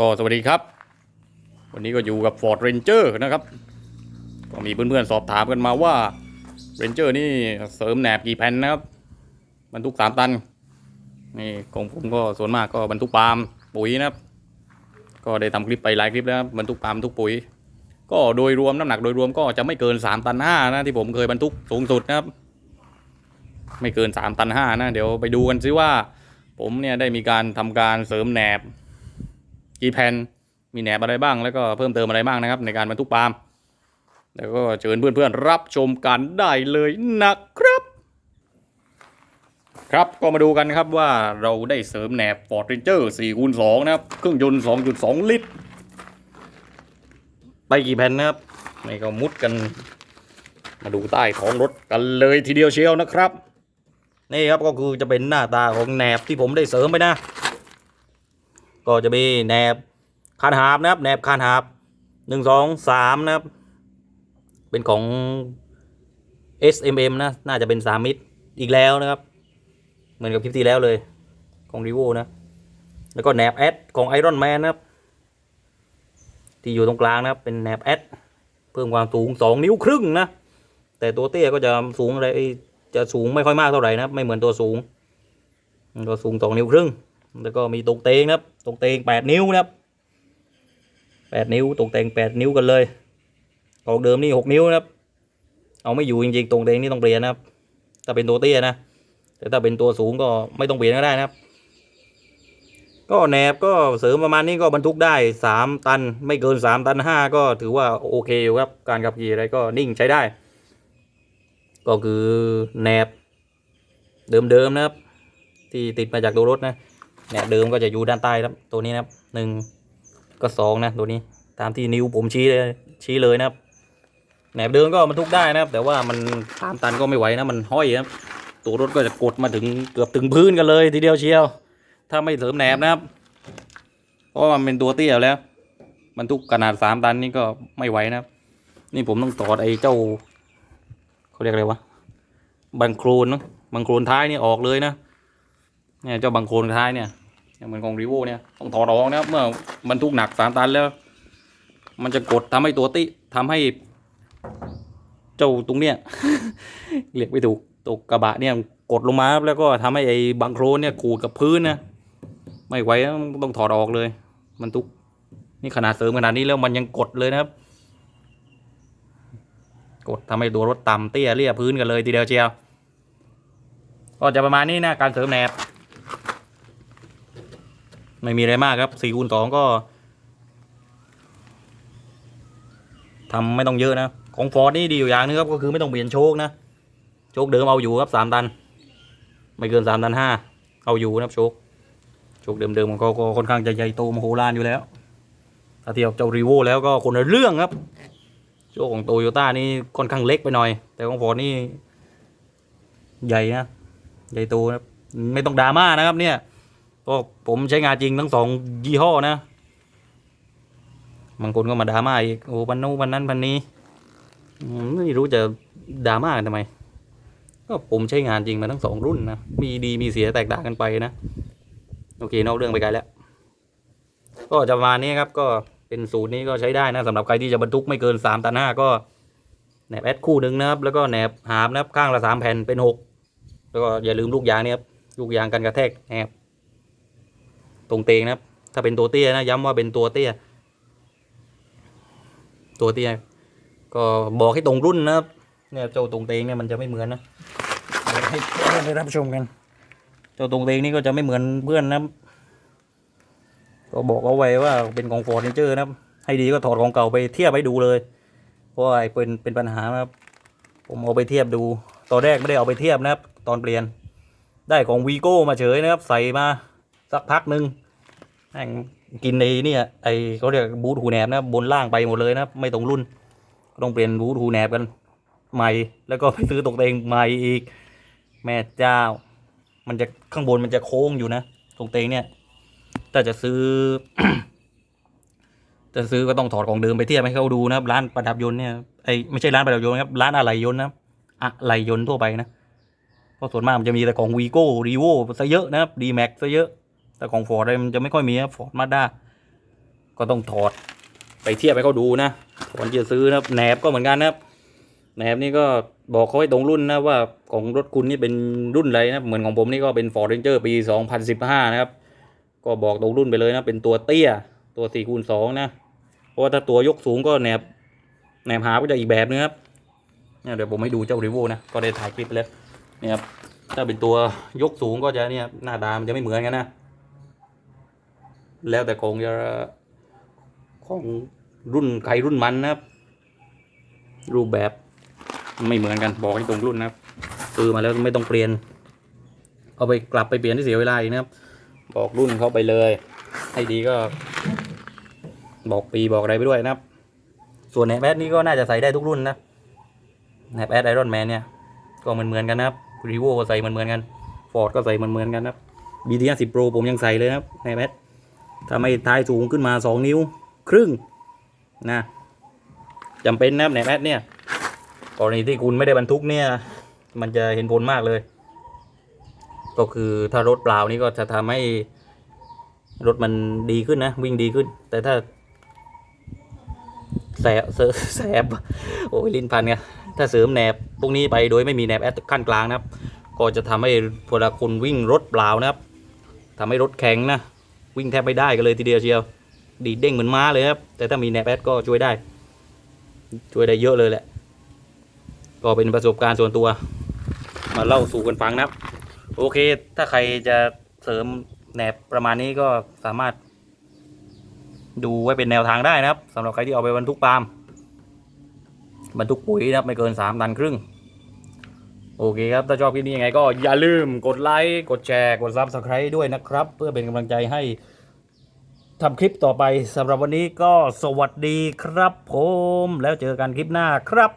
ก็สวัสดีครับ วันนี้ก็อยู่กับ Ford Ranger นะครับ ก็มีเพื่อนๆสอบถามกันมาว่า Ranger นี่เสริมแหนบกี่แผ่นนะครับบรรทุกสามตันนี่ของผมก็ส่วนมากก็บรรทุกปาล์มปุ๋ยนะครับ ก็ได้ทำคลิปไปหลายคลิปแล้วบรรทุกปาล์มบรรทุกปุ๋ย ก็โดยรวมน้ำหนักโดยรวมก็จะไม่เกิน3ตัน5นะที่ผมเคยบรรทุกสูงสุดนะครับ ไม่เกิน3ตัน5นะเดี๋ยวไปดูกันซิว่า ผมเนี่ยได้มีการทำการเสริมแหนบ กี่แผ่นมีแหนบอะไรบ้างแล้วก็เพิ่มเติมอะไรบ้างนะครับ ในการบรรทุกปาล์มแล้วก็เชิญเพื่อนๆรับชมกันได้เลยนะครับ ครับก็มาดูกันครับว่าเราได้เสริมแหนบ Ford Ranger 4คูณ2นะครับ เครื่องยนต์ 2.2 ลิตร ไปกี่แผ่นนะครับนี่ก็มุดกัน มาดูใต้ท้องรถกันเลยทีเดียวเชียวนะครับ นี่ครับก็คือจะเป็นหน้าตาของแหนบที่ผมได้เสริมไปนะ ก็จะมีแหนบคานหาบนะครับแหนบคานหาบหนึ่งสองสามนะครับ เป็นของ SMM นะ น่าจะเป็นสามมิตรอีกแล้วนะครับ เหมือนกับคลิปที่แล้วเลยของรีโวนะ แล้วก็แหนบแอดของ Iron Man นะครับ ที่อยู่ตรงกลางนะครับเป็นแหนบแอดเพิ่มความสูง2นิ้วครึ่งนะ แต่ตัวเตี้ยก็จะสูงอะไรจะสูงไม่ค่อยมากเท่าไหร่นะไม่เหมือนตัวสูง ตัวสูง2นิ้วครึ่ง แล้วก็มีตรงเตงนะครับตรงเตง8นิ้วนะครับ8นิ้วตรงเตง8นิ้วกันเลยของเดิมนี่6นิ้วนะครับ เอาไม่อยู่จริงๆตรงเตงนี่ต้องเปลี่ยนนะครับถ้าเป็นตัวเตี้ยนะ แต่ถ้าเป็นตัวสูงก็ไม่ต้องเปลี่ยนก็ได้นะครับ ก็แหนบก็เสริมประมาณนี้ก็บรรทุกได้3ตัน ไม่เกิน3ตัน5ก็ถือว่าโอเคอยู่ครับ การขับขี่อะไรก็นิ่งใช้ได้ ก็คือแหนบเดิมๆนะครับ ที่ติดมาจากตัวรถนะ แหนบเดิมก็จะอยู่ด้านใต้ครับตัวนี้นะครับหนึ่งก็สองนะตัวนี้ตามที่นิ้วผมชี้เลยชี้เลยนะครับแหนบเดิมก็บรรทุกได้นะครับ แต่ว่ามันสามตันก็ไม่ไหวนะมันห้อยครับตัวรถก็จะกดมาถึงเกือบถึงพื้นกันเลยทีเดียวเชียว ถ้าไม่เสริมแหนบนะครับเพราะมันเป็นตัวเตี้ยแล้วมันทุกขนาดสามตันนี่ก็ไม่ไหวนะครับ นี่ผมต้องตอดไอ้เจ้าเขาเรียกอะไรวะบังโครนเนอะบังโครนท้ายนี่ออกเลยนะเนี่ยเจ้าบังโครนท้ายเนี่ย เหมือนของรีโวเนี่ยต้องถอดออกนะเมื่อมันทุกหนักสามตันแล้ว มันจะกดทำให้ตัวติทำให้ เจ้าตรงเนี้ยเรียกไม่ถูกตกกระบะเนี่ยกดลงมาแล้วก็ทำให้ไอ้บังโครนเนี่ยขูดกับพื้นนะไม่ไหวต้องถอดออกเลย มันทุกนี่ขนาดเสริมขนาดนี้แล้วมันยังกดเลยนะครับ กดทำให้ตัวรถต่ำเตี้ยเลี่ยพื้นกันเลยทีเดียวเชียวก็จะประมาณนี้นะการเสริมแหนบ ไม่มีอะไรมากครับสี่คูณสองก็ทำไม่ต้องเยอะนะ ของฟอร์ดนี่ดีอยู่อย่างนึงครับก็คือไม่ต้องเปลี่ยนโชคนะโชคเดิมเอาอยู่ครับสามตัน ไม่เกินสามตันห้าเอาอยู่นะครับโชคโชคเดิมๆของเขาก็ค่อนข้างจะใหญ่โตมโหฬารอยู่แล้วถ้าเทียบเจ้ารีโวแล้วก็คนละเรื่องครับโชคของโตโยต้านี่ค่อนข้างเล็กไปหน่อย แต่ของฟอร์ดนี่ใหญ่นะใหญ่โตนะครับไม่ต้องดราม่านะครับเนี่ย เพราะผมใช้งานจริงทั้งสองยี่ห้อนะบางคนก็มาดราม่าอีกโอ้พันนู้นพันนั้นพันนี้ไม่รู้จะดราม่ากันทำไม ก็ผมใช้งานจริงมาทั้งสองรุ่นนะมีดีมีเสียแตกต่างกันไปนะ โอเคนอกเรื่องไปไกลแล้ว ก็จะมาณนี้ครับก็เป็นสูตรนี้ก็ใช้ได้นะสำหรับใครที่จะบรรทุกไม่เกินสามตันห้าก็แหนบแอดคู่หนึ่งนะครับแล้วก็แหนบหาบนะครับข้างละสามแผ่นเป็นหกแล้วก็อย่าลืมลูกยางนี่ครับลูกยางกันกระแทกแอบ ตรงเตงนะครับ ถ้าเป็นตัวเตี้ยนะย้ำว่าเป็นตัวเตี้ย ตัวเตี้ย ก็บอกให้ตรงรุ่นนะครับเนี่ยเจ้าตรงเตงเนี่ยมันจะไม่เหมือนนะเดี๋ยวให้เพื่อนได้รับชมกัน เจ้าตรงเตงนี่ก็จะไม่เหมือนเพื่อนนะครับก็บอกเอาไว้ว่าเป็นของฟอร์นิเจอร์นะครับ ให้ดีก็ถอดของเก่าไปเทียบให้ดูเลย เพราะว่าไอ้เป็นเป็นปัญหานะครับ ผมเอาไปเทียบดู ตอนแรกไม่ได้เอาไปเทียบนะครับ ตอนเปลี่ยน ได้ของวีโก้มาเฉยนะครับ ใส่มา สักพักหนึ่งแม่งกินในนี่ไอเขาเรียกบูทหูแหนบนะบนล่างไปหมดเลยนะไม่ตรงรุ่นต้องเปลี่ยนบูทหูแหนบกันใหม่แล้วก็ไปซื้อตกเตงใหม่อีก แม่เจ้า มันจะข้างบนมันจะโค้งอยู่นะตรงเตงเนี่ยถ้าจะซื้อ จะซื้อก็ต้องถอดของเดิมไปเทียบให้เขาดูนะครับร้านประดับยนต์เนี่ยไอไม่ใช่ร้านประดับยนต์นะครับร้านอะไหล่ยนต์นะอะไรยนต์ทั่วไปนะเพราะส่วนมากมันจะมีแต่ของวีโก้รีโวซะเยอะนะครับดีแม็กซะเยอะ แต่ของฟอร์ดมันจะไม่ค่อยมีครับฟอร์ดมาด้าก็ต้องถอดไปเทียบให้เขาดูนะก่อนจะซื้อนะครับแหนบก็เหมือนกันนะครับแหนบนี่ก็บอกเขาให้ตรงรุ่นนะว่าของรถคุณนี่เป็นรุ่นอะไรนะเหมือนของผมนี่ก็เป็น Ford Ranger ปี 2015 นะครับ ก็บอกตรงรุ่นไปเลยนะ เป็นตัวเตี้ยตัว4คูณ2นะ เพราะว่าถ้าตัวยกสูงก็แหนบแหนบหาก็จะอีกแบบนึงครับเนี่ยเดี๋ยวผมให้ดูเจ้ารีวิวนะก็ได้ถ่ายคลิปไปแล้วเนี่ยครับถ้าเป็นตัวยกสูงก็จะเนี่ยหน้าตามันจะไม่เหมือนกันนะ แล้วแต่ของจะของรุ่นใครรุ่นมันนะครับ รูปแบบไม่เหมือนกันบอกให้ตรงรุ่นนะครับซื้อมาแล้วไม่ต้องเปลี่ยน เอาไปกลับไปเปลี่ยนที่เสียเวลาอีกนะครับ บอกรุ่นเขาไปเลย ให้ดีก็ บอกปีบอกอะไรไปด้วยนะครับ ส่วนแหนบแอดนี่ก็น่าจะใส่ได้ทุกรุ่นนะแหนบแอดไอรอนแมนเนี่ยก็เหมือนเหมือนๆกันนะครับรีโวก็ใส่เหมือนเหมือนๆกันฟอร์ดก็ใส่เหมือนเหมือนๆกันนะครับบีทีสิบโปรผมยังใส่เลยนะครับแหนบแอด ถ้าไม่ท้ายสูงขึ้นมาสองนิ้วครึ่งนะจำเป็นนะครับแหนบแอดเนี่ยกรณีที่คุณไม่ได้บรรทุกเนี่ย มันจะเห็นผลมากเลย ก็คือถ้ารถเปล่านี่ก็จะทำให้รถมันดีขึ้นนะ วิ่งดีขึ้น แต่ถ้าแสบแสบโอ้ยลิ้นพันไงถ้าเสริมแหนบพวกนี้ไปโดยไม่มีแหนบแอดขั้นกลางนะครับ ก็จะทำให้เวลาคนวิ่งรถเปล่านะครับทำให้รถแข็งนะ วิ่งแทบไม่ได้กันเลยทีเดียวเชียว ดีเด้งเหมือนม้าเลยครับ แต่ถ้ามีแหนบแอดก็ช่วยได้ ช่วยได้เยอะเลยแหละ ก็เป็นประสบการณ์ส่วนตัว มาเล่าสู่กันฟังนะครับ โอเค ถ้าใครจะเสริมแหนบประมาณนี้ก็สามารถ ดูไว้เป็นแนวทางได้นะครับสำหรับใครที่เอาไปบรรทุกปาล์มบรรทุกปุ๋ยนะครับไม่เกิน3ตันครึ่ง โอเคครับ ถ้าชอบคลิปนี้ยังไงก็อย่าลืมกดไลค์กดแชร์กดซับสไคร b e ด้วยนะครับ เพื่อเป็นกำลังใจให้ทำคลิปต่อไปสำหรับวันนี้ก็สวัสดีครับผม แล้วเจอกันคลิปหน้าครับ